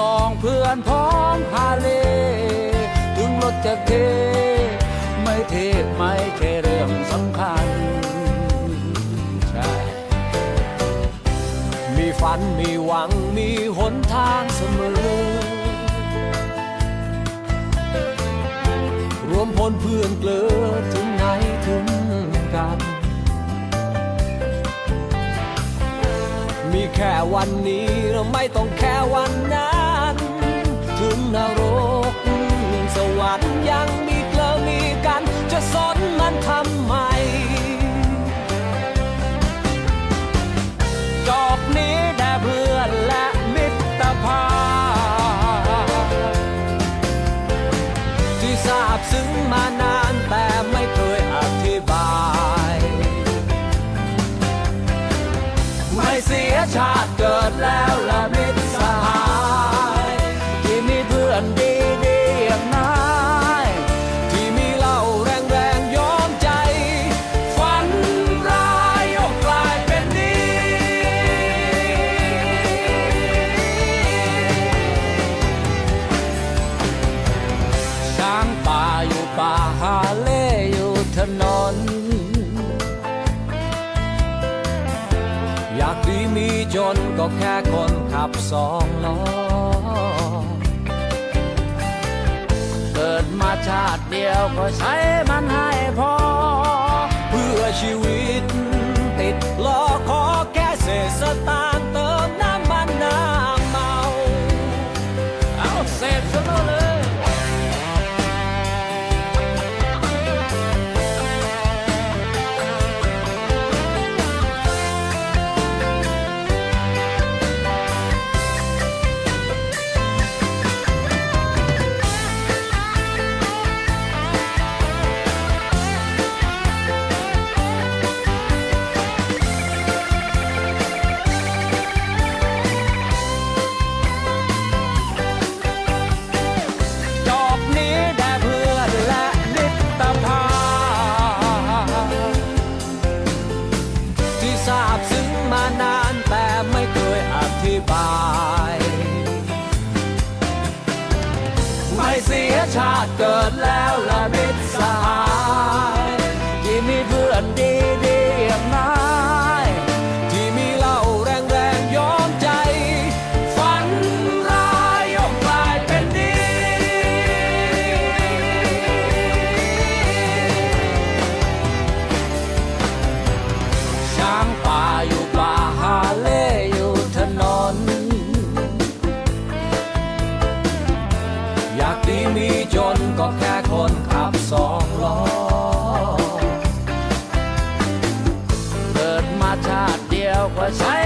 านพ้องฮาเล ถึงรถจะเท ไม่เทไม่ใช่เรื่องสำคัญ ใช่ มีฝันมีหวังมีหนทางเสมอ รวมพลเพื่อนเกลือถึงไหนถึงกันมีแค่วันนี้ เราไม่ต้องแค่วันนั้น ก็แค่คนขับสองล้อ เกิดมาชาติเดียวก็ใช้มันให้พอ เพื่อชีวิตติดล้อขอแค่เศษสตางค์ สียชาติเกิดแล้วละมิตรสหาย มีจนก็แค่คนขับสองล้อ เกิดมาชาติเดียวก็ใช้